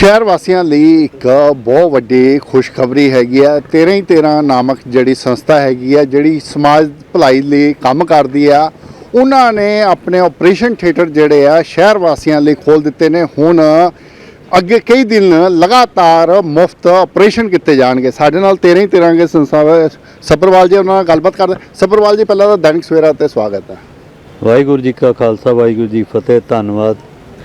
ਸ਼ਹਿਰ ਵਾਸੀਆਂ ਲਈ ਇੱਕ ਬਹੁਤ ਵੱਡੀ ਖੁਸ਼ਖਬਰੀ ਹੈਗੀ ਆ। 13 ਹੀ 13 ਨਾਮਕ ਜਿਹੜੀ ਸੰਸਥਾ ਹੈਗੀ ਆ, ਜਿਹੜੀ ਸਮਾਜ ਭਲਾਈ ਲਈ ਕੰਮ ਕਰਦੀ ਆ, ਉਹਨਾਂ ਨੇ ਆਪਣੇ ਆਪਰੇਸ਼ਨ ਥੀਏਟਰ ਜਿਹੜੇ ਆ, ਸ਼ਹਿਰ ਵਾਸੀਆਂ ਲਈ ਖੋਲ ਦਿੱਤੇ ਨੇ। ਹੁਣ ਅੱਗੇ ਕਈ ਦਿਨ ਲਗਾਤਾਰ ਮੁਫਤ ਆਪਰੇਸ਼ਨ ਕੀਤੇ ਜਾਣਗੇ। ਸਾਡੇ ਨਾਲ 13 ਹੀ 13 ਦੇ ਸੰਸਥਾ ਸੱਭਰਵਾਲ ਜੀ, ਉਹਨਾਂ ਨਾਲ ਗੱਲਬਾਤ ਕਰਦੇ ਸੱਭਰਵਾਲ ਜੀ, ਪਹਿਲਾਂ ਤਾਂ ਦੈਨਿਕ ਸਵੇਰਾ ਤੇ ਸਵਾਗਤ ਹੈ। ਵਾਹਿਗੁਰੂ ਜੀ ਕਾ ਖਾਲਸਾ, ਵਾਹਿਗੁਰੂ ਜੀ ਫਤਿਹ, ਧੰਨਵਾਦ।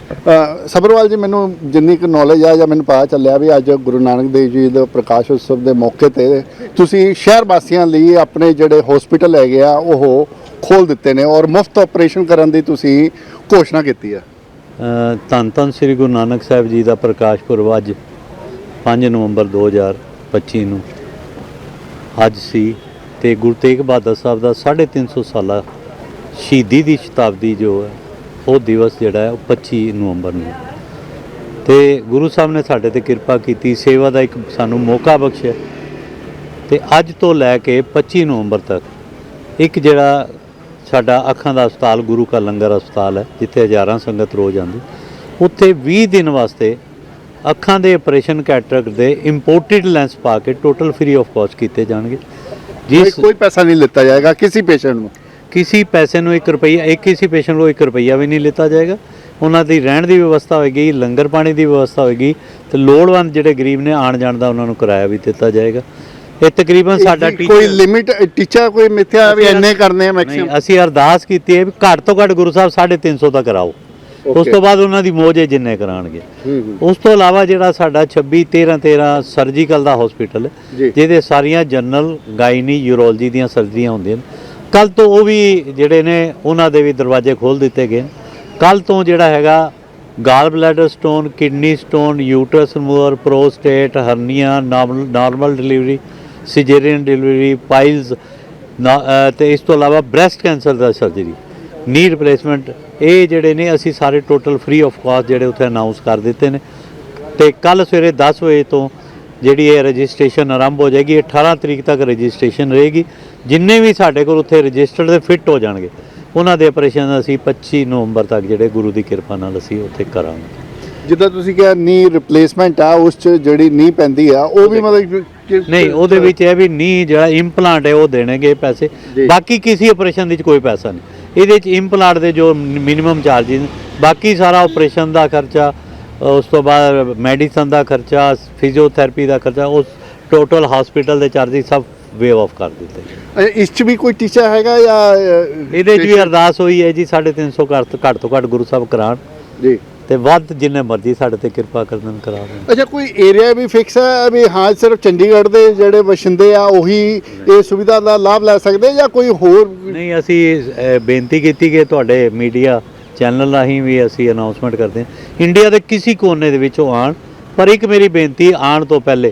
ਸਬਰਵਾਲ ਜੀ, ਮੈਨੂੰ ਜਿੰਨੀ ਕੁ ਨੌਲੇਜ ਆ ਜਾਂ ਮੈਨੂੰ ਪਤਾ ਚੱਲਿਆ ਵੀ ਅੱਜ ਗੁਰੂ ਨਾਨਕ ਦੇਵ ਜੀ ਦੇ ਪ੍ਰਕਾਸ਼ ਉਤਸਵ ਦੇ ਮੌਕੇ ਤੇ ਤੁਸੀਂ ਸ਼ਹਿਰ ਵਾਸੀਆਂ ਲਈ ਆਪਣੇ ਜਿਹੜੇ ਹਸਪੀਟਲ ਹੈਗੇ ਆ, ਉਹ ਖੋਲ ਦਿੱਤੇ ਨੇ ਔਰ ਮੁਫਤ ਆਪਰੇਸ਼ਨ ਕਰਨ ਦੀ ਤੁਸੀਂ ਘੋਸ਼ਣਾ ਕੀਤੀ ਹੈ ਧੰਨ ਧੰਨ ਸ੍ਰੀ ਗੁਰੂ ਨਾਨਕ ਸਾਹਿਬ ਜੀ ਦਾ ਪ੍ਰਕਾਸ਼ ਪੁਰਬ ਅੱਜ 5 ਨਵੰਬਰ 2025 ਨੂੰ ਅੱਜ ਸੀ ਤੇ ਗੁਰੂ ਤੇਗ ਬਹਾਦਰ ਸਾਹਿਬ ਦਾ 350 ਸਾਲਾ ਸ਼ਹੀਦੀ ਦੀ ਸ਼ਤਾਬਦੀ ਜੋ ਹੈ ਉਹ ਦਿਵਸ ਜਿਹੜਾ ਹੈ ਉਹ 25 ਨਵੰਬਰ ਨੂੰ। ਤੇ ਗੁਰੂ ਸਾਹਿਬ ਨੇ ਸਾਡੇ ਤੇ ਕਿਰਪਾ ਕੀਤੀ ਸੇਵਾ ਦਾ ਇੱਕ ਸਾਨੂੰ ਮੌਕਾ ਬਖਸ਼ਿਆ। ਤੇ ਅੱਜ ਤੋਂ ਲੈ ਕੇ 25 ਨਵੰਬਰ ਤੱਕ ਇੱਕ ਜਿਹੜਾ ਸਾਡਾ ਅੱਖਾਂ ਦਾ ਹਸਪਤਾਲ ਗੁਰੂ ਕਾ ਲੰਗਰ ਹਸਪਤਾਲ ਹੈ ਜਿੱਥੇ ਹਜ਼ਾਰਾਂ ਸੰਗਤ ਰੋਜ਼ ਆਉਂਦੀ। ਉੱਥੇ 20 ਦਿਨ ਵਾਸਤੇ ਅੱਖਾਂ ਦੇ ਆਪਰੇਸ਼ਨ ਕੈਟਰੈਕਟ ਦੇ ਇੰਪੋਰਟਡ ਲੈਂਸ ਪਾ ਕੇ ਟੋਟਲ ਫ੍ਰੀ ਆਫ ਕਾਸਟ ਕੀਤੇ ਜਾਣਗੇ। ਜਿਸ ਕੋਈ ਪੈਸਾ ਨਹੀਂ ਲਿੱਤਾ ਜਾਏਗਾ ਕਿਸੇ ਪੇਸ਼ੈਂਟ ਨੂੰ। ਕਿਸੇ ਪੈਸੇ ਨੂੰ 1 ਰੁਪਈਆ ਇੱਕ ਕਿਸੇ ਪੇਸ਼ੈਂਟ ਨੂੰ 1 ਰੁਪਈਆ ਵੀ ਨਹੀਂ ਲਿੱਤਾ ਜਾਏਗਾ। ਉਹਨਾਂ ਦੀ ਰਹਿਣ ਦੀ ਵਿਵਸਥਾ ਹੋਏਗੀ ਲੰਗਰ ਪਾਣੀ ਦੀ ਵਿਵਸਥਾ ਹੋਏਗੀ ਤੇ ਲੋੜਵੰਦ ਜਿਹੜੇ ਗਰੀਬ ਨੇ ਆਣ ਜਾਣ ਦਾ ਉਹਨਾਂ ਨੂੰ ਕਿਰਾਇਆ ਵੀ ਦਿੱਤਾ ਜਾਏਗਾ। ਇਹ ਤਕਰੀਬਨ ਸਾਡਾ ਕੋਈ ਲਿਮਿਟ ਟੀਚਾ ਕੋਈ ਮਿੱਥਿਆ ਵੀ ਇੰਨੇ ਕਰਨੇ ਆ ਮੈਕਸਿਮਮ ਅਸੀਂ ਅਰਦਾਸ ਕੀਤੀ ਹੈ ਵੀ ਘੱਟ ਤੋਂ ਘੱਟ ਗੁਰੂ ਸਾਹਿਬ 350 ਦਾ ਕਰਾਓ। ਉਸ. ਤੋਂ ਬਾਅਦ ਉਹਨਾਂ ਦੀ ਮੋਜ ਹੈ ਜਿੰਨੇ ਕਰਾਣਗੇ ਉਸ ਤੋਂ ਇਲਾਵਾ ਜਿਹੜਾ ਸਾਡਾ 26 13 13 ਸਰਜੀਕਲ ਦਾ ਹਸਪੀਟਲ। ਹੈ ਜਿਹਦੇ ਸਾਰੀਆਂ ਜਨਰਲ ਗਾਇਨੀ ਯੂਰੋਲੋਜੀ ਦੀਆਂ ਸਰਜਰੀਆਂ ਹੁੰਦੀਆਂ ਨੇ। ਕੱਲ ਤੋਂ ਉਹ ਵੀ ਜਿਹੜੇ ਨੇ, ਉਹਨਾਂ ਦੇ ਵੀ ਦਰਵਾਜ਼ੇ ਖੋਲ ਦਿੱਤੇ ਗਏ ਕੱਲ ਤੋਂ ਜਿਹੜਾ ਹੈਗਾ gall bladder stone kidney stone uterus remover prostate hernia normal delivery caesarean delivery piles ਤੇ ਇਸ ਤੋਂ ਇਲਾਵਾ ਬ੍ਰੈਸਟ ਕੈਂਸਰ ਦਾ ਸਰਜਰੀ ਨੀ ਰਿਪਲੇਸਮੈਂਟ ਇਹ ਜਿਹੜੇ ਨੇ, ਅਸੀਂ ਸਾਰੇ ਟੋਟਲ ਫ੍ਰੀ ਆਫ ਕਾਸਟ ਜਿਹੜੇ ਉੱਥੇ ਅਨਾਉਂਸ ਕਰ ਦਿੱਤੇ ਨੇ। ਤੇ ਕੱਲ ਸਵੇਰੇ 10 ਵਜੇ ਤੋਂ ਜਿਹੜੀ ਇਹ ਰਜਿਸਟ੍ਰੇਸ਼ਨ ਆਰੰਭ ਹੋ ਜਾਏਗੀ 18 ਤਰੀਕ ਤੱਕ ਰਜਿਸਟ੍ਰੇਸ਼ਨ ਰਹੇਗੀ। ਜਿੰਨੇ ਵੀ ਸਾਡੇ ਕੋਲ ਉੱਥੇ ਰਜਿਸਟਰਡ ਤੇ ਫਿੱਟ ਹੋ ਜਾਣਗੇ ਉਹਨਾਂ ਦੇ ਆਪਰੇਸ਼ਨ ਅਸੀਂ 25 ਨਵੰਬਰ ਤੱਕ ਜਿਹੜੇ ਗੁਰੂ ਦੀ ਕਿਰਪਾ ਨਾਲ ਅਸੀਂ ਉੱਥੇ ਕਰਾਂਗੇ। ਜਿੱਦਾਂ ਤੁਸੀਂ ਕਿਹਾ ਨੀ ਰਿਪਲੇਸਮੈਂਟ ਆ ਉਸ ਚ ਜਿਹੜੀ ਨੀ ਪੈਂਦੀ ਆ ਉਹ ਵੀ ਮਤਲਬ ਨਹੀਂ ਉਹਦੇ ਵਿੱਚ ਇਹ ਵੀ ਨਹੀਂ ਜਿਹੜਾ ਇੰਪਲਾਂਟ ਹੈ ਉਹ ਦੇਣਗੇ ਪੈਸੇ। ਬਾਕੀ ਕਿਸੇ ਆਪਰੇਸ਼ਨ ਦੇ ਵਿੱਚ ਕੋਈ ਪੈਸਾ ਨਹੀਂ। ਇਹਦੇ ਵਿੱਚ ਇੰਪਲਾਂਟ ਦੇ ਜੋ ਮਿਨੀਮਮ ਚਾਰजेस ਨੇ ਬਾਕੀ ਸਾਰਾ ਆਪਰੇਸ਼ਨ ਦਾ ਖਰਚਾ ਉਸ ਤੋਂ ਬਾਅਦ ਮੈਡੀਸਨ ਦਾ ਖਰਚਾ ਫਿਜ਼ੀਓਥੈਰੇਪੀ ਦਾ ਖਰਚਾ ਉਸ ਟੋਟਲ ਹਸਪੀਟਲ ਦੇ ਚਾਰजेस ਸਭ ਵੇਵ ਆਫ ਕਰ ਦਿੱਤੇ। ਇਸ ਚ ਵੀ ਕੋਈ ਟੀਚਾ ਹੈਗਾ ਜਾਂ ਇਹਦੇ 'ਚ ਵੀ ਅਰਦਾਸ ਹੋਈ ਹੈ ਜੀ 350 ਘੱਟ ਤੋਂ ਘੱਟ ਤੋਂ ਘੱਟ ਗੁਰੂ ਸਾਹਿਬ ਕਰਾਣ। ਜੀ। ਤੇ ਵੱਧ ਜਿੰਨੇ ਮਰਜ਼ੀ ਸਾਡੇ ਤੇ ਕਿਰਪਾ ਕਰਨ ਕਰਾ ਦੇਣ। ਅੱਛਾ ਕੋਈ ਏਰੀਆ ਵੀ ਫਿਕਸ ਹੈ ਵੀ ਹਾਂ ਸਿਰਫ ਚੰਡੀਗੜ੍ਹ ਦੇ ਜਿਹੜੇ ਵਸਿੰਦੇ ਆ ਉਹੀ ਇਹ ਸੁਵਿਧਾ ਦਾ ਲਾਭ ਲੈ ਸਕਦੇ ਜਾਂ ਕੋਈ ਹੋਰ ਨਹੀਂ ਅਸੀਂ ਬੇਨਤੀ ਕੀਤੀ ਕਿ ਤੁਹਾਡੇ ਮੀਡੀਆ ਚੈਨਲ ਰਾਹੀਂ ਵੀ ਅਸੀਂ ਅਨਾਉਂਸਮੈਂਟ ਕਰਦੇ ਹਾਂ। ਇੰਡੀਆ ਦੇ ਕਿਸੇ ਕੋਨੇ ਦੇ ਵਿੱਚੋਂ ਆਣ ਪਰ ਇੱਕ ਮੇਰੀ ਬੇਨਤੀ, ਆਉਣ ਤੋਂ ਪਹਿਲੇ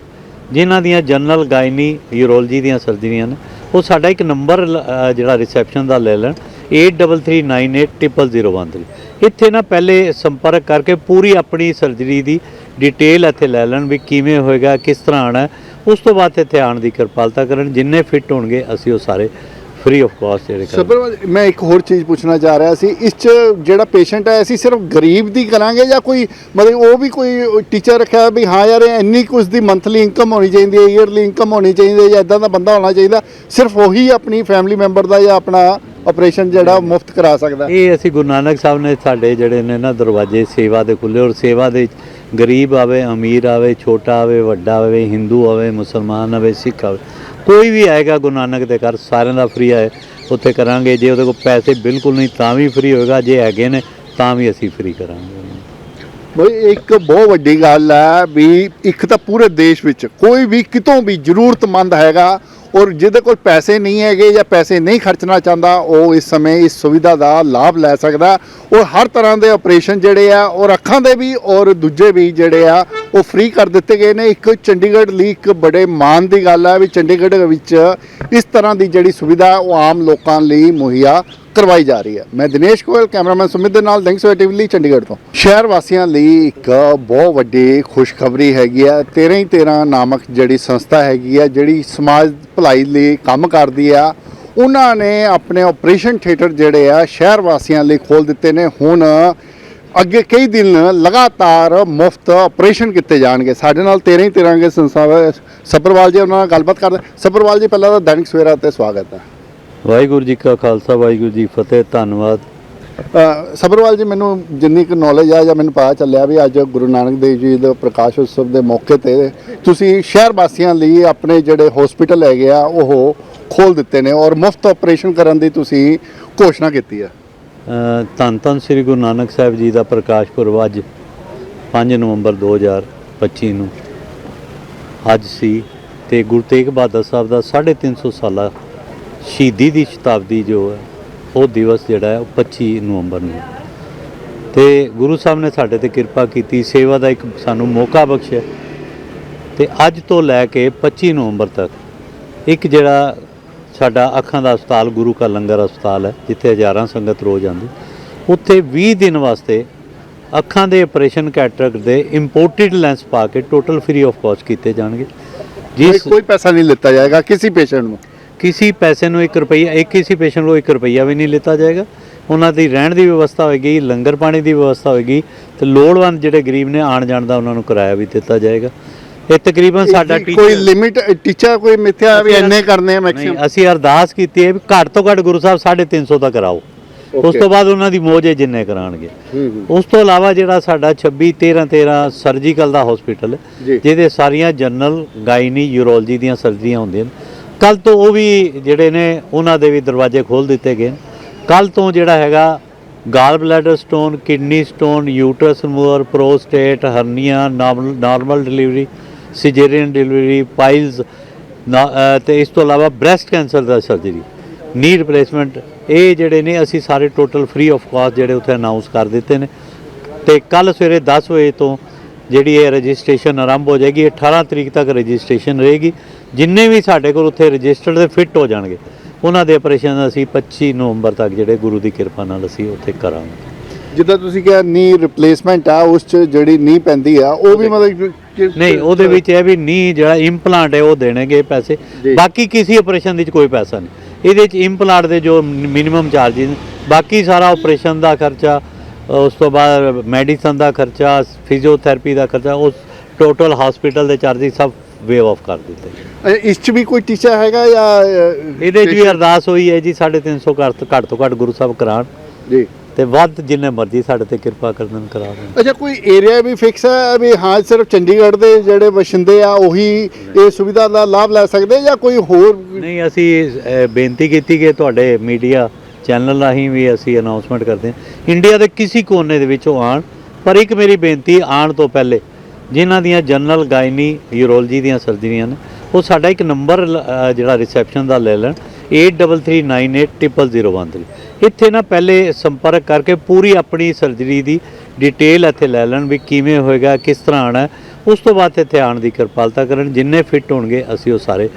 ਜਿਨ੍ਹਾਂ ਦੀਆਂ ਜਨਰਲ ਗਾਇਨੀ ਯੂਰੋਲੋਜੀ ਦੀਆਂ ਸਰਜਰੀਆਂ ਨੇ ਉਹ ਸਾਡਾ ਇੱਕ ਨੰਬਰ ਜਿਹੜਾ ਰਿਸੈਪਸ਼ਨ ਦਾ ਲੈ ਲੈਣ 8339800013 ਇੱਥੇ ਨਾ ਪਹਿਲੇ ਸੰਪਰਕ ਕਰਕੇ ਪੂਰੀ ਆਪਣੀ ਸਰਜਰੀ ਦੀ ਡਿਟੇਲ ਇੱਥੇ ਲੈ ਲੈਣ ਵੀ ਕਿਵੇਂ ਹੋਏਗਾ, ਕਿਸ ਤਰ੍ਹਾਂ ਆਣਾ ਉਸ ਤੋਂ ਬਾਅਦ ਇੱਥੇ ਆਉਣ ਦੀ ਕਿਰਪਾਲਤਾ ਕਰਨ, ਜਿੰਨੇ ਫਿੱਟ ਹੋਣਗੇ, ਅਸੀਂ ਉਹ ਸਾਰੇ ਫ੍ਰੀ ਆਫ ਕਾਸਟ ਜਿਹੜੇ ਕਰਾਂਗੇ ਸਬਰ ਮੈਂ ਇੱਕ ਹੋਰ ਚੀਜ਼ ਪੁੱਛਣਾ ਚਾਹ ਰਿਹਾ ਸੀ। ਇਸ ਚ ਜਿਹੜਾ ਪੇਸ਼ੈਂਟ ਹੈ ਅਸੀਂ ਸਿਰਫ ਗਰੀਬ ਦੀ ਕਰਾਂਗੇ ਜਾਂ ਕੋਈ ਮਤਲਬ ਉਹ ਵੀ ਕੋਈ ਟੀਚਰ ਰੱਖਿਆ ਵੀ ਹਾਂ ਯਾਰ ਇੰਨੀ ਕੁ ਦੀ ਮੰਥਲੀ ਇਨਕਮ ਹੋਣੀ ਚਾਹੀਦੀ ਹੈ ਈਅਰਲੀ ਇਨਕਮ ਹੋਣੀ ਚਾਹੀਦੀ ਹੈ ਜਾਂ ਇਦਾਂ ਦਾ ਬੰਦਾ ਹੋਣਾ ਚਾਹੀਦਾ ਸਿਰਫ ਉਹੀ ਆਪਣੀ ਫੈਮਿਲੀ ਮੈਂਬਰ ਦਾ ਜਾਂ ਆਪਣਾ ਆਪਰੇਸ਼ਨ ਜਿਹੜਾ ਮੁਫਤ ਕਰਾ ਸਕਦਾ। ਇਹ ਅਸੀਂ ਗੁਰੂ ਨਾਨਕ ਸਾਹਿਬ ਨੇ ਸਾਡੇ ਜਿਹੜੇ ਨੇ ਨਾ ਦਰਵਾਜ਼ੇ ਸੇਵਾ ਦੇ ਖੁੱਲੇ ਔਰ ਸੇਵਾ ਦੇ ਗਰੀਬ ਆਵੇ ਅਮੀਰ ਆਵੇ ਛੋਟਾ ਆਵੇ ਵੱਡਾ ਆਵੇ ਹਿੰਦੂ ਆਵੇ ਮੁਸਲਮਾਨ ਆਵੇ ਸਿੱਖ ਆਵੇ ਕੋਈ ਵੀ ਆਏਗਾ, ਗੁਰੂ ਨਾਨਕ ਦੇ ਘਰ ਸਾਰਿਆਂ ਦਾ ਫ੍ਰੀ ਹੈ, ਉੱਥੇ ਕਰਾਂਗੇ। ਜੇ ਉਹਦੇ ਕੋਲ ਪੈਸੇ ਬਿਲਕੁਲ ਨਹੀਂ, ਤਾਂ ਵੀ ਫ੍ਰੀ ਹੋਏਗਾ। ਜੇ ਹੈਗੇ ਨੇ, ਤਾਂ ਵੀ ਅਸੀਂ ਫ੍ਰੀ ਕਰਾਂਗੇ। ਬਈ, ਇੱਕ ਬਹੁਤ ਵੱਡੀ ਗੱਲ ਹੈ ਵੀ ਇੱਕ ਤਾਂ ਪੂਰੇ ਦੇਸ਼ ਵਿੱਚ ਕੋਈ ਵੀ ਕਿਤੋਂ ਵੀ ਜ਼ਰੂਰਤਮੰਦ ਹੈਗਾ ਔਰ ਜਿਹਦੇ ਕੋਲ ਪੈਸੇ ਨਹੀਂ ਹੈਗੇ ਜਾਂ ਪੈਸੇ ਨਹੀਂ ਖਰਚਣਾ ਚਾਹੁੰਦਾ, ਉਹ ਇਸ ਸਮੇਂ ਇਸ ਸੁਵਿਧਾ ਦਾ ਲਾਭ ਲੈ ਸਕਦਾ। ਔਰ ਹਰ ਤਰ੍ਹਾਂ ਦੇ ਆਪਰੇਸ਼ਨ ਜਿਹੜੇ ਆ, ਔਰ ਅੱਖਾਂ ਦੇ ਵੀ, ਔਰ ਦੂਜੇ ਵੀ ਜਿਹੜੇ ਆ, ਉਹ ਫ੍ਰੀ ਕਰ ਦਿੱਤੇ ਗਏ ਨੇ। ਇੱਕ ਚੰਡੀਗੜ੍ਹ ਲਈ ਇੱਕ ਬੜੇ ਮਾਣ ਦੀ ਗੱਲ ਹੈ ਵੀ ਚੰਡੀਗੜ੍ਹ ਵਿੱਚ ਇਸ ਤਰ੍ਹਾਂ ਦੀ ਜਿਹੜੀ ਸੁਵਿਧਾ, ਉਹ ਆਮ ਲੋਕਾਂ ਲਈ ਮੁਹੱਈਆ ਕਰਵਾਈ ਜਾ ਰਹੀ ਹੈ। ਮੈਂ ਦਿਨੇਸ਼ ਗੋਇਲ, ਕੈਮਰਾਮੈਨ ਸੁਮਿਤ ਦੇ ਨਾਲ ਦਿੰਗ ਸਵੇਟਿਵ ਲਈ ਚੰਡੀਗੜ੍ਹ ਤੋਂ। ਸ਼ਹਿਰ ਵਾਸੀਆਂ ਲਈ ਇੱਕ ਬਹੁਤ ਵੱਡੀ ਖੁਸ਼ਖਬਰੀ ਹੈਗੀ ਆ। 13 ਹੀ 13 ਨਾਮਕ ਜਿਹੜੀ ਸੰਸਥਾ ਹੈਗੀ ਆ, ਜਿਹੜੀ ਸਮਾਜ ਭਲਾਈ ਲਈ ਕੰਮ ਕਰਦੀ ਆ। ਉਹਨਾਂ ਨੇ ਆਪਣੇ ਆਪਰੇਸ਼ਨ ਥੀਏਟਰ ਜਿਹੜੇ ਆ, ਸ਼ਹਿਰ ਵਾਸੀਆਂ ਲਈ ਖੋਲ ਦਿੱਤੇ ਨੇ। ਹੁਣ ਅੱਗੇ ਕਈ ਦਿਨ ਲਗਾਤਾਰ ਮੁਫਤ ਆਪਰੇਸ਼ਨ ਕੀਤੇ ਜਾਣਗੇ। ਸਾਡੇ ਨਾਲ 13 ਹੀ 13 ਦੇ ਸੰਸਥਾ ਸੱਭਰਵਾਲ ਜੀ, ਉਹਨਾਂ ਨਾਲ ਗੱਲਬਾਤ ਕਰਦੇ ਸੱਭਰਵਾਲ ਜੀ, ਪਹਿਲਾਂ ਤਾਂ ਦੈਨਿਕ ਸਵੇਰਾ ਤੇ ਸਵਾਗਤ ਹੈ। ਵਾਹਿਗੁਰੂ ਜੀ ਕਾ ਖਾਲਸਾ, ਵਾਹਿਗੁਰੂ ਜੀ ਫਤਿਹ, ਧੰਨਵਾਦ। ਅ, ਜੀ ਮੈਨੂੰ ਜਿੰਨੀ ਕੁ ਨੌਲੇਜ ਆ ਜਾਂ ਮੈਨੂੰ ਪਤਾ ਚੱਲਿਆ ਵੀ ਅੱਜ ਗੁਰੂ ਨਾਨਕ ਦੇਵ ਜੀ ਦੇ ਪ੍ਰਕਾਸ਼ ਉਤਸਵ ਦੇ ਮੌਕੇ ਤੇ ਤੁਸੀਂ ਸ਼ਹਿਰ ਵਾਸੀਆਂ ਲਈ ਆਪਣੇ ਜਿਹੜੇ ਹਸਪੀਟਲ ਹੈਗੇ ਆ ਉਹ ਖੋਲ ਦਿੱਤੇ ਨੇ ਔਰ ਮੁਫਤ ਆਪਰੇਸ਼ਨ ਕਰਨ ਦੀ ਤੁਸੀਂ ਘੋਸ਼ਣਾ ਕੀਤੀ ਹੈ ਧੰਨ ਧੰਨ ਸ੍ਰੀ ਗੁਰੂ ਨਾਨਕ ਸਾਹਿਬ ਜੀ ਦਾ ਪ੍ਰਕਾਸ਼ ਪੁਰਬ ਅੱਜ 5 ਨਵੰਬਰ 2025 ਨੂੰ ਅੱਜ ਸੀ ਤੇ ਗੁਰੂ ਤੇਗ ਬਹਾਦਰ ਸਾਹਿਬ ਦਾ 350 ਸਾਲਾ ਸ਼ਹੀਦੀ ਦੀ ਸ਼ਤਾਬਦੀ ਜੋ ਹੈ ਉਹ ਦਿਵਸ ਜਿਹੜਾ ਹੈ 25 ਨਵੰਬਰ ਨੂੰ ਹੈ। ਤੇ ਗੁਰੂ ਸਾਹਿਬ ਨੇ ਸਾਡੇ ਤੇ ਕਿਰਪਾ ਕੀਤੀ, ਸੇਵਾ ਦਾ ਇੱਕ ਸਾਨੂੰ ਮੌਕਾ ਬਖਸ਼ਿਆ। ਤੇ ਅੱਜ ਤੋਂ ਲੈ ਕੇ 25 ਨਵੰਬਰ ਤੱਕ ਇੱਕ ਜਿਹੜਾ ਸਾਡਾ ਅੱਖਾਂ ਦਾ ਹਸਪਤਾਲ, ਗੁਰੂ ਕਾ ਲੰਗਰ ਹਸਪਤਾਲ ਹੈ, ਜਿੱਥੇ ਹਜ਼ਾਰਾਂ ਸੰਗਤ ਰੋਜ਼ ਆਉਂਦੀ। ਉੱਥੇ 20 ਦਿਨ ਵਾਸਤੇ ਅੱਖਾਂ ਦੇ ਆਪਰੇਸ਼ਨ ਕੈਟਰੈਕਟ ਦੇ ਇੰਪੋਰਟਡ ਲੈਂਸ ਪਾ ਕੇ ਟੋਟਲ ਫ੍ਰੀ ਆਫ ਕਾਸਟ ਕੀਤੇ ਜਾਣਗੇ। ਜਿਸ ਕੋਈ ਪੈਸਾ ਨਹੀਂ ਲਿੱਤਾ ਜਾਏਗਾ, ਕਿਸੇ ਪੇਸ਼ੈਂਟ ਨੂੰ। ਕਿਸੇ ਪੈਸੇ ਨੂੰ 1 ਰੁਪਈਆ ਇੱਕ ਕਿਸੇ ਪੇਸ਼ੈਂਟ ਨੂੰ 1 ਰੁਪਈਆ ਵੀ ਨਹੀਂ ਲਿੱਤਾ ਜਾਏਗਾ। ਉਹਨਾਂ ਦੀ ਰਹਿਣ ਦੀ ਵਿਵਸਥਾ ਹੋਏਗੀ ਲੰਗਰ ਪਾਣੀ ਦੀ ਵਿਵਸਥਾ ਹੋਏਗੀ ਤੇ ਲੋੜਵੰਦ ਜਿਹੜੇ ਗਰੀਬ ਨੇ ਆਣ ਜਾਣ ਦਾ ਉਹਨਾਂ ਨੂੰ ਕਿਰਾਇਆ ਵੀ ਦਿੱਤਾ ਜਾਏਗਾ। ਇਹ ਤਕਰੀਬਨ ਸਾਡਾ ਕੋਈ- ਲਿਮਿਟ ਟੀਚਰ ਕੋਈ ਮਿੱਥਿਆ ਵੀ ਇੰਨੇ ਕਰਨੇ ਆ ਮੈਕਸਿਮਮ ਅਸੀਂ ਅਰਦਾਸ ਕੀਤੀ ਹੈ ਵੀ ਘੱਟ ਤੋਂ ਘੱਟ ਗੁਰੂ ਸਾਹਿਬ 350 ਦਾ ਕਰਾਓ। ਉਸ. ਤੋਂ ਬਾਅਦ ਉਹਨਾਂ ਦੀ ਮੌਜ ਹੈ ਜਿੰਨੇ ਕਰਾਣਗੇ ਉਸ ਤੋਂ ਇਲਾਵਾ ਜਿਹੜਾ ਸਾਡਾ 26 13 13 ਸਰਜੀਕਲ ਦਾ ਹਸਪੀਟਲ। ਜਿਹਦੇ ਸਾਰੀਆਂ ਜਨਰਲ ਗਾਇਨੀ ਯੂਰੋਲੋਜੀ ਦੀਆਂ ਸਰਜਰੀਆਂ ਹੁੰਦੀਆਂ ਕੱਲ ਤੋਂ ਉਹ ਵੀ ਜਿਹੜੇ ਨੇ, ਉਹਨਾਂ ਦੇ ਵੀ ਦਰਵਾਜ਼ੇ ਖੋਲ ਦਿੱਤੇ ਗਏ ਕੱਲ ਤੋਂ ਜਿਹੜਾ ਹੈਗਾ gall bladder stone, kidney stone, uterus remover prostate, hernia, normal delivery, caesarean delivery piles ਤੇ ਇਸ ਤੋਂ ਇਲਾਵਾ ਬ੍ਰੈਸਟ ਕੈਂਸਰ ਦਾ ਸਰਜਰੀ ਨੀ ਰਿਪਲੇਸਮੈਂਟ ਇਹ ਜਿਹੜੇ ਨੇ, ਅਸੀਂ ਸਾਰੇ ਟੋਟਲ ਫ੍ਰੀ ਆਫ ਕਾਸਟ ਜਿਹੜੇ ਉੱਥੇ ਅਨਾਉਂਸ ਕਰ ਦਿੱਤੇ ਨੇ। ਤੇ ਕੱਲ ਸਵੇਰੇ 10 ਵਜੇ ਤੋਂ ਜਿਹੜੀ ਇਹ ਰਜਿਸਟ੍ਰੇਸ਼ਨ ਆਰੰਭ ਹੋ ਜਾਏਗੀ 18 ਤਰੀਕ ਤੱਕ ਰਜਿਸਟ੍ਰੇਸ਼ਨ ਰਹੇਗੀ। ਜਿੰਨੇ ਵੀ ਸਾਡੇ ਕੋਲ ਉੱਥੇ ਰਜਿਸਟਰਡ ਤੇ ਫਿੱਟ ਹੋ ਜਾਣਗੇ ਉਹਨਾਂ ਦੇ ਆਪਰੇਸ਼ਨ ਅਸੀਂ 25 ਨਵੰਬਰ ਤੱਕ ਜਿਹੜੇ ਗੁਰੂ ਦੀ ਕਿਰਪਾ ਨਾਲ ਅਸੀਂ ਉੱਥੇ ਕਰਾਂਗੇ। ਜਿੱਦਾਂ ਤੁਸੀਂ ਕਿਹਾ ਨੀ ਰਿਪਲੇਸਮੈਂਟ ਆ ਉਸ ਚ ਜਿਹੜੀ ਨੀ ਪੈਂਦੀ ਆ ਉਹ ਵੀ ਮਤਲਬ ਨਹੀਂ ਉਹਦੇ ਵਿੱਚ ਇਹ ਵੀ ਨੀ ਜਿਹੜਾ ਇੰਪਲਾਂਟ ਹੈ ਉਹ ਦੇਣਗੇ ਪੈਸੇ। ਬਾਕੀ ਕਿਸੇ ਆਪਰੇਸ਼ਨ ਦੇ ਵਿੱਚ ਕੋਈ ਪੈਸਾ ਨਹੀਂ। ਇਹਦੇ ਵਿੱਚ ਇੰਪਲਾਂਟ ਦੇ ਜੋ ਮਿਨੀਮਮ ਚਾਰजेस ਬਾਕੀ ਸਾਰਾ ਆਪਰੇਸ਼ਨ ਦਾ ਖਰਚਾ ਉਸ ਤੋਂ ਬਾਅਦ ਮੈਡੀਸਨ ਦਾ ਖਰਚਾ ਫਿਜ਼ੀਓਥੈਰੇਪੀ ਦਾ ਖਰਚਾ ਉਸ ਟੋਟਲ ਹਸਪੀਟਲ ਦੇ ਚਾਰजेस ਸਭ ਵੇਵ ਆਫ ਕਰ ਦਿੱਤੇ ਅ, ਇਸ ਚ ਵੀ ਕੋਈ ਟੀਚਾ ਹੈਗਾ ਜਾਂ ਅ, ਇਹਦੇ 'ਚ ਵੀ ਅਰਦਾਸ ਹੋਈ ਹੈ ਜੀ 350 ਘੱਟ ਤੋਂ ਘੱਟ ਤੋਂ ਘੱਟ ਗੁਰੂ ਸਾਹਿਬ ਕਰਾਉਣ। ਜੀ। ਤੇ ਵੱਧ ਜਿੰਨੇ ਮਰਜ਼ੀ ਸਾਡੇ ਤੇ ਕਿਰਪਾ ਕਰਨ ਕਰਾ ਦੇਣ। ਅੱਛਾ ਕੋਈ ਏਰੀਆ ਵੀ ਫਿਕਸ ਹੈ ਵੀ ਹਾਂ ਸਿਰਫ ਚੰਡੀਗੜ੍ਹ ਦੇ ਜਿਹੜੇ ਵਸਿੰਦੇ ਆ ਉਹੀ ਇਹ ਸੁਵਿਧਾ ਦਾ ਲਾਭ ਲੈ ਸਕਦੇ ਜਾਂ ਕੋਈ ਹੋਰ ਨਹੀਂ ਅਸੀਂ ਅਹ, ਬੇਨਤੀ ਕੀਤੀ ਕਿ ਤੁਹਾਡੇ ਮੀਡੀਆ ਚੈਨਲ ਰਾਹੀਂ ਵੀ ਅਸੀਂ ਅਨਾਉਂਸਮੈਂਟ ਕਰਦੇ ਹਾਂ। ਇੰਡੀਆ ਦੇ ਕਿਸੇ ਕੋਨੇ ਦੇ ਵਿੱਚੋਂ ਆਣ ਪਰ ਇੱਕ ਮੇਰੀ ਬੇਨਤੀ ਆਉਣ ਤੋਂ ਪਹਿਲੇ ਜਿਨ੍ਹਾਂ ਦੀਆਂ ਜਨਰਲ ਗਾਇਨੀ ਯੂਰੋਲੋਜੀ ਦੀਆਂ ਸਰਜਰੀਆਂ ਨੇ, ਉਹ ਸਾਡਾ ਇੱਕ ਨੰਬਰ ਜਿਹੜਾ ਰਿਸੈਪਸ਼ਨ ਦਾ ਲੈ ਲੈਣ 8339800013 ਇੱਥੇ ਨਾ ਪਹਿਲੇ ਸੰਪਰਕ ਕਰਕੇ ਪੂਰੀ ਆਪਣੀ ਸਰਜਰੀ ਦੀ ਡਿਟੇਲ ਇੱਥੇ ਲੈ ਲੈਣ ਵੀ ਕਿਵੇਂ ਹੋਏਗਾ, ਕਿਸ ਤਰ੍ਹਾਂ ਆਣਾ ਉਸ ਤੋਂ ਬਾਅਦ ਇੱਥੇ ਆਉਣ ਦੀ ਕਿਰਪਾਲਤਾ ਕਰਨ, ਜਿੰਨੇ ਫਿੱਟ ਹੋਣਗੇ, ਅਸੀਂ ਉਹ ਸਾਰੇ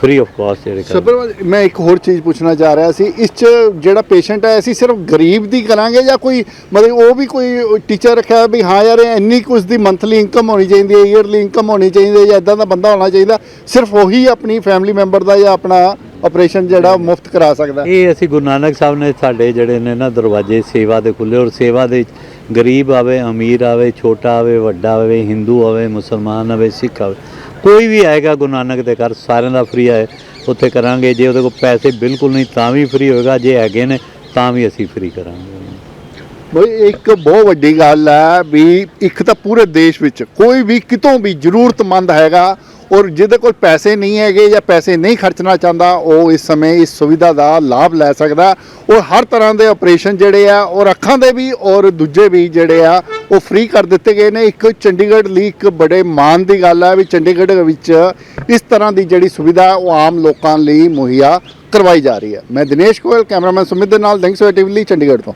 ਫ੍ਰੀ ਆਫ ਕਾਸਟ ਜਿਹੜੇ ਕਰਾਂਗੇ ਸਬਰ ਮੈਂ ਇੱਕ ਹੋਰ ਚੀਜ਼ ਪੁੱਛਣਾ ਚਾਹ ਰਿਹਾ ਸੀ। ਇਸ ਚ ਜਿਹੜਾ ਪੇਸ਼ੈਂਟ ਹੈ ਅਸੀਂ ਸਿਰਫ ਗਰੀਬ ਦੀ ਕਰਾਂਗੇ ਜਾਂ ਕੋਈ ਮਤਲਬ ਉਹ ਵੀ ਕੋਈ ਟੀਚਰ ਰੱਖਿਆ ਵੀ ਹਾਂ ਯਾਰ ਇੰਨੀ ਕੁ ਦੀ ਮੰਥਲੀ ਇਨਕਮ ਹੋਣੀ ਚਾਹੀਦੀ ਹੈ ਈਅਰਲੀ ਇਨਕਮ ਹੋਣੀ ਚਾਹੀਦੀ ਹੈ ਜਾਂ ਇਦਾਂ ਦਾ ਬੰਦਾ ਹੋਣਾ ਚਾਹੀਦਾ ਸਿਰਫ ਉਹੀ ਆਪਣੀ ਫੈਮਿਲੀ ਮੈਂਬਰ ਦਾ ਜਾਂ ਆਪਣਾ ਆਪਰੇਸ਼ਨ ਜਿਹੜਾ ਮੁਫਤ ਕਰਾ ਸਕਦਾ। ਇਹ ਅਸੀਂ ਗੁਰੂ ਨਾਨਕ ਸਾਹਿਬ ਨੇ ਸਾਡੇ ਜਿਹੜੇ ਨੇ ਨਾ ਦਰਵਾਜ਼ੇ ਸੇਵਾ ਦੇ ਖੁੱਲੇ ਔਰ ਸੇਵਾ ਦੇ ਗਰੀਬ ਆਵੇ ਅਮੀਰ ਆਵੇ ਛੋਟਾ ਆਵੇ ਵੱਡਾ ਆਵੇ ਹਿੰਦੂ ਆਵੇ ਮੁਸਲਮਾਨ ਆਵੇ ਸਿੱਖ ਆਵੇ ਕੋਈ ਵੀ ਆਏਗਾ, ਗੁਰੂ ਨਾਨਕ ਦੇ ਘਰ ਸਾਰਿਆਂ ਦਾ ਫ੍ਰੀ ਹੈ, ਉੱਥੇ ਕਰਾਂਗੇ। ਜੇ ਉਹਦੇ ਕੋਲ ਪੈਸੇ ਬਿਲਕੁਲ ਨਹੀਂ, ਤਾਂ ਵੀ ਫ੍ਰੀ ਹੋਏਗਾ। ਜੇ ਹੈਗੇ ਨੇ, ਤਾਂ ਵੀ ਅਸੀਂ ਫ੍ਰੀ ਕਰਾਂਗੇ। ਬਈ, ਇੱਕ ਬਹੁਤ ਵੱਡੀ ਗੱਲ ਹੈ ਵੀ ਇੱਕ ਤਾਂ ਪੂਰੇ ਦੇਸ਼ ਵਿੱਚ ਕੋਈ ਵੀ ਕਿਤੋਂ ਵੀ ਜ਼ਰੂਰਤਮੰਦ ਹੈਗਾ ਔਰ ਜਿਹਦੇ ਕੋਲ ਪੈਸੇ ਨਹੀਂ ਹੈਗੇ ਜਾਂ ਪੈਸੇ ਨਹੀਂ ਖਰਚਣਾ ਚਾਹੁੰਦਾ, ਉਹ ਇਸ ਸਮੇਂ ਇਸ ਸੁਵਿਧਾ ਦਾ ਲਾਭ ਲੈ ਸਕਦਾ। ਔਰ ਹਰ ਤਰ੍ਹਾਂ ਦੇ ਆਪਰੇਸ਼ਨ ਜਿਹੜੇ ਆ, ਔਰ ਅੱਖਾਂ ਦੇ ਵੀ ਔਰ ਦੂਜੇ ਵੀ ਜਿਹੜੇ ਆ, ਉਹ ਫ੍ਰੀ ਕਰ ਦਿੱਤੇ ਗਏ ਨੇ। ਇੱਕ ਚੰਡੀਗੜ੍ਹ ਲਈ ਇੱਕ ਬੜੇ ਮਾਣ ਦੀ ਗੱਲ ਹੈ ਵੀ ਚੰਡੀਗੜ੍ਹ ਵਿੱਚ ਇਸ ਤਰ੍ਹਾਂ ਦੀ ਜਿਹੜੀ ਸੁਵਿਧਾ ਉਹ ਆਮ ਲੋਕਾਂ ਲਈ ਮੁਹੱਈਆ ਕਰਵਾਈ ਜਾ ਰਹੀ ਹੈ। ਮੈਂ ਦਿਨੇਸ਼ ਗੋਇਲ, ਕੈਮਰਾਮੈਨ ਸੁਮਿਤ ਦੇ ਨਾਲ ਦਿੰਗ ਲਈ ਚੰਡੀਗੜ੍ਹ ਤੋਂ।